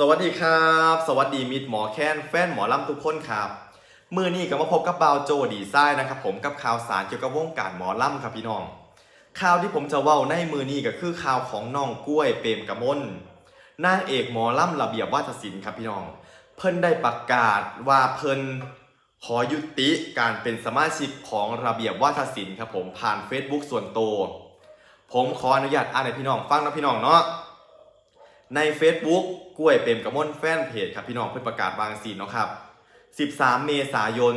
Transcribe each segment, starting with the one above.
สวัสดีครับ สวัสดีมิตรหมอแค้นแฟนหมอลำทุกคนครับมื่อนี้ก็มาพบกับบาวโจดีไซน์นะครับผมกับข่าวสารเกี่ยวกับวงการหมอลำครับพี่น้อง ข่าวที่ผมจะเว้าในมือนี้ก็คือข่าวของน้องกล้วยเปรมกมลนางเอกหมอลำระเบียบวาทศิลป์ครับพี่น้อง เพิ่นได้ประกาศว่าเพิ่นขอยุติการเป็นสมาชิกของระเบียบวาทศิลป์ครับผมผ่าน Facebook ส่วนตัวผมขออนุญาตอ่านให้พี่น้องฟังนะพี่น้องเนาะ ใน Facebook กล้วยเปรมกระมนแฟนเพจครับพี่น้องเพิ่นประกาศวางซีนเนาะครับ 13 เมษายน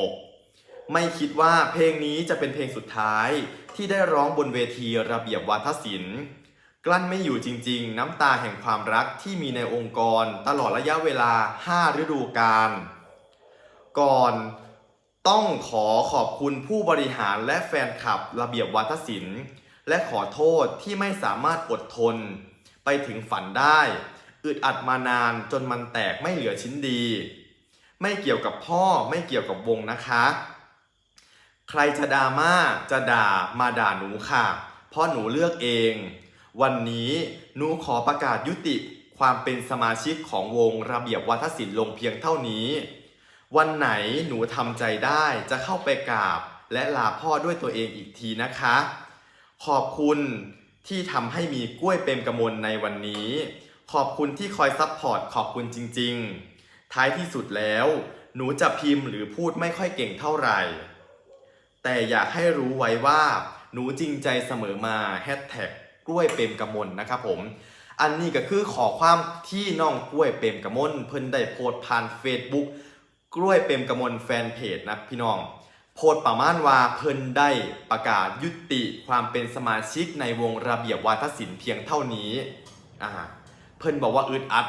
2566 ไม่คิดว่าเพลงนี้จะเป็นเพลงสุดท้ายที่ได้ร้องบนเวทีระเบียบวาทศิลป์กลั้นไม่อยู่จริง ๆ น้ำตาแห่งความรักที่มีในองค์กรตลอดระยะเวลา 5 ฤดูกาลก่อนต้องขอขอบคุณผู้บริหารและแฟนคลับระเบียบวาทศิลป์ และขอโทษที่ไม่สามารถอดทน ถึงฝันได้ อึดอัดมานานจนมันแตกไม่เหลือชิ้นดี ไม่เกี่ยวกับพ่อไม่เกี่ยวกับวงนะคะ ใครจะดราม่าจะด่ามาด่าหนูค่ะ เพราะหนูเลือกเอง วันนี้หนูขอประกาศยุติความเป็นสมาชิกของวงระเบียบวัฒศิลป์ลงเพียงเท่านี้ วันไหนหนูทำใจได้จะเข้าไปกราบ และลาพ่อด้วยตัวเองอีกทีนะคะ ขอบคุณ ที่ทำให้มีกล้วยเปรมกมลในวันนี้ ขอบคุณที่คอยซัพพอร์ตขอบคุณจริง ๆ ท้ายที่สุดแล้ว หนูจะพิมพ์หรือพูดไม่ค่อยเก่งเท่าไหร่ แต่อยากให้รู้ไว้ว่า หนูจริงใจเสมอมาแฮชแท็กกล้วยเปรมกมลนะครับผมอันนี้ก็คือขอความที่น้องกล้วยเปรมกมลเพิ่นได้โพสต์ผ่าน Facebook กล้วยเปรมกมลแฟนเพจนะพี่น้อง โพสต์ประมาณว่าเพิ่นได้ประกาศยุติความเป็นสมาชิกในวงระเบียบวาทศิลป์เพียงเท่านี้อ่าเพิ่นบอกว่าอึดอัด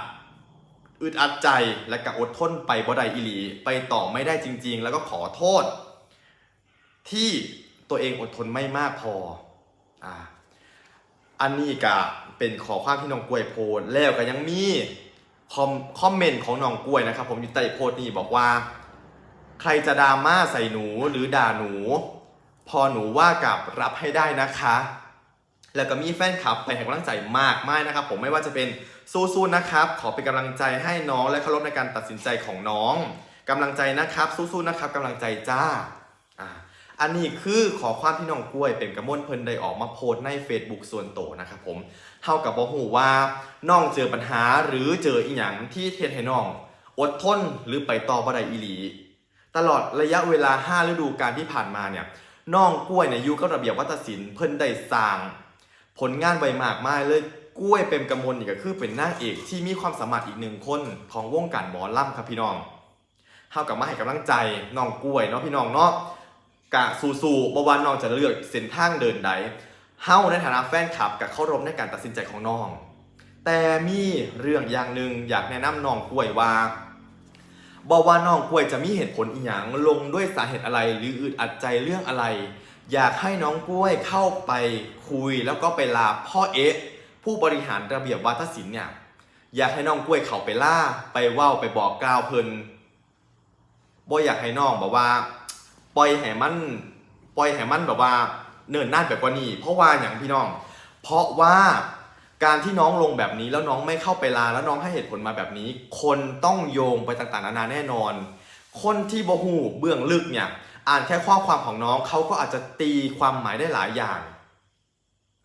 อึดอัดใจและก็อดทนไปบ่ได้อีหลี ไปต่อไม่ได้จริง ๆ แล้วก็ขอโทษ ที่ตัวเองอดทนไม่มากพออ่าอันนี้ก็เป็นขอความที่น้องกล้วยโพสต์แล้วก็ยังมีคอมคอมเมนต์ของน้องกล้วยนะครับ ผมอยู่ใต้โพสต์นี้บอกว่า ใครจะดราม่าใส่หนูหรือด่าหนู พอหนูว่ากับรับให้ได้นะคะ แล้วก็มีแฟนคลับไปให้กำลังใจมากมายนะครับ ผมไม่ว่าจะเป็นสู้ๆนะครับ ขอเป็นกำลังใจให้น้องและเคารพในการตัดสินใจของน้องกำลังใจนะครับ สู้ๆนะครับกำลังใจจ้าอ่าอันนี้คือขอความที่น้องกล้วยเป็นกระมวลเพิ่นได้ออกมาโพสต์ใน Facebook ส่วนตัวนะครับผมเท่ากับบอกหูว่าน้องเจอปัญหาหรือเจออีหยังที่เทศให้น้อง อดทนหรือไปต่อบ่ได้อีหลี ตลอดระยะเวลา 5 ฤดูกาลที่ผ่านมาเนี่ยน้องกล้วยเนี่ยอยุกับระเบียบวัฒศิลป์เพิ่นได้สร้าง ผลงานไวมากมายเลยกล้วยเป็นกำมลนี่ก็คือเป็นนางเอกที่มีความสามารถอีกหนึ่งคนของวงการหมอลำครับพี่น้องเท่ากับมาให้กำลังใจน้องกล้วยเนาะพี่น้องเนาะกะสู้ๆบ่ว่าน้องจะเลือกเส้นทางเดินใดเฮาในฐานะแฟนคลับกับเคารพในการตัดสินใจของน้อง แต่มีเรื่องอย่างหนึ่งอยากแนะนำน้องกล้วยว่า บอกว่าน้องกล้วยจะมีเหตุผลอีหยังลงด้วยสาเหตุอะไร หรืออึดอัดใจเรื่องอะไร อยากให้น้องกล้วยเข้าไปคุยแล้วก็ไปลาพ่อเอ๊ะผู้บริหารระเบียบวาทศิลป์เนี่ยอยากให้น้องกล้วยเขาไปล่าไปว้าไปบอกกล่าวเพิ่นบ่อยากให้น้องแบบว่า ปล่อยให้มันปล่อยให้มันแบบว่า เนิ่นนานแบบกว่านี้ เพราะว่าอย่างพี่น้อง เพราะว่า การที่น้องลงแบบนี้แล้วน้องไม่เข้าไปลาแล้วน้องให้เหตุผลมาแบบนี้ คนต้องโยงไปต่างๆนานาแน่นอน คนที่บ่หูเบื้องลึกเนี่ยอ่านแค่ข้อความของน้องเขาก็อาจจะตีความหมายได้หลายอย่าง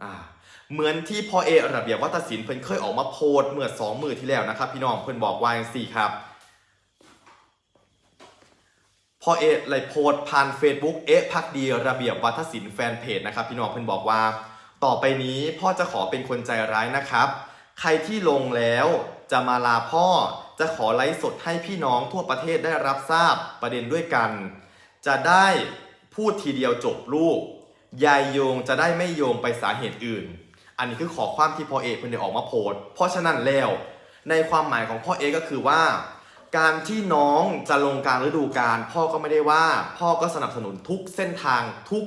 อ่าเหมือนที่พ่อเอระเบียบวัฒศิลป์เพิ่นเคยออกมาโพสเมื่อสองมือที่แล้วนะครับ พี่น้องเพิ่นบอกว่าอย่างสี่ครับพ่อเอเลยโพสผ่าน Facebook เอ๊ะพักดีระเบียบวัฒศิลป์แฟนเพจนะครับพี่น้องเพิ่นบอกว่า ต่อไปนี้พ่อจะขอเป็นคนใจร้ายนะครับ ใครที่ลงแล้วจะมาลาพ่อจะขอไลฟ์สดให้พี่น้องทั่วประเทศได้รับทราบประเด็นด้วยกัน จะได้พูดทีเดียวจบลูก ยายโยงจะได้ไม่โยงไปสาเหตุอื่น อันนี้คือขอความที่พ่อเอกเพิ่นได้ออกมาโพสต์เพราะฉะนั้นแล้ว ในความหมายของพ่อเอกก็คือว่า การที่น้องจะลงการฤดูกาลพ่อก็ไม่ได้ว่า พ่อก็สนับสนุนทุกเส้นทางทุก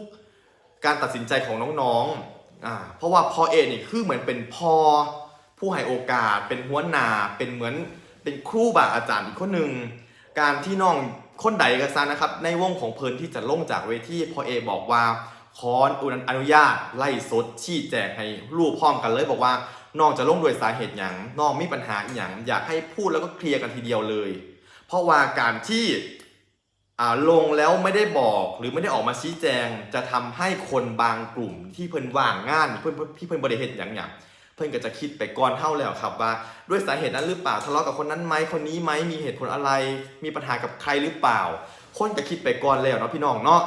การตัดสินใจของน้องๆ อ่าเพราะว่าพอเอกนี่ยคือเหมือนเป็นพอผู้ให้โอกาส เป็นหัวหน้าเป็นเหมือนเป็นครูบาอาจารย์อีกคนหนึ่งการที่น้องคนใดก็ซะนะครับ ในวงของเพลินที่จะลงจากเวทีพอเอบอกว่าขออนุญาตไล่สดชี้แจงให้รูปพร้อมกันเลยบอกว่าน้องจะลงด้วยสาเหตุหยังน้องมีปัญหาอย่างอยากให้พูดแล้วก็เคลียร์กันทีเดียวเลย เพราะว่าการที่ ลงแล้วไม่ได้บอกหรือไม่ได้ออกมาชี้แจง จะทำให้คนบางกลุ่มที่เพิ่นว่างงานเพิ่นที่เพิ่นบริเหตุอย่างอย่างเพิ่นก็จะคิดไปก่อนเท่าแล้วครับว่า ด้วยสาเหตุนั้นหรือเปล่าทะเลาะกับคนนั้นไหมคนนี้ไหมมีเหตุผลอะไร มีปัญหากับใครหรือเปล่า คนก็คิดไปก่อนแล้วเนาะพี่น้องเนาะ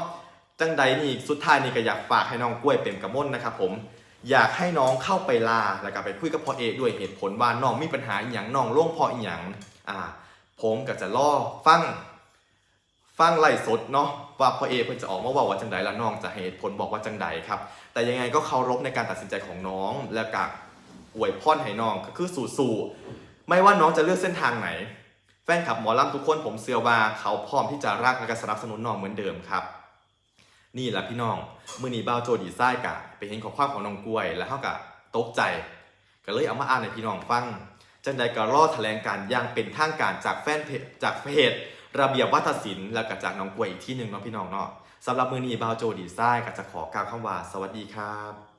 จังใดนี่สุดท้ายนี่ก็อยากฝากให้น้องกล้วยเป็นกระมนนะครับผมอยากให้น้องเข้าไปลาแล้วก็ไปคุยกับพ่อเอด้วยเหตุผลว่าน้องมีปัญหาอย่างน้องล่วงพออย่างอ่า ผมก็จะล่อฟัง ฟังไล่สดเนาะว่าพ่อเอเพิ่นจะออกมาว่าว่าจังใดแล้วน้องจะให้เหตุผลบอกว่าจังใดครับ แต่ยังไงก็เคารพในการตัดสินใจของน้องแล้วก็อวยพรให้น้องก็คือสู่ๆไม่ว่าน้องจะเลือกเส้นทางไหน แฟนคลับหมอลำทุกคนผมเชื่อว่าเขาพร้อมที่จะรักและก็สนับสนุนน้องเหมือนเดิมครับนี่แหละพี่น้องมือนีบ้าวโจดีไซน์กะไปเห็นข้อความของน้องกล้วย แล้วเขากะตกใจ ก็เลยเอามาอ่านให้พี่น้องฟัง จังใดก็รอแถลงการอย่างเป็นทางการจากแฟนเพจจากเพจ ระเบียบวัฒนศิลป์แล้วก็จากน้องกวยอีกที่หนึ่งเนาะพี่น้องเนาะสำหรับมือนีบ้าวโจดีไซน์ก็จะขอกล่าวคำว่าสวัสดีครับ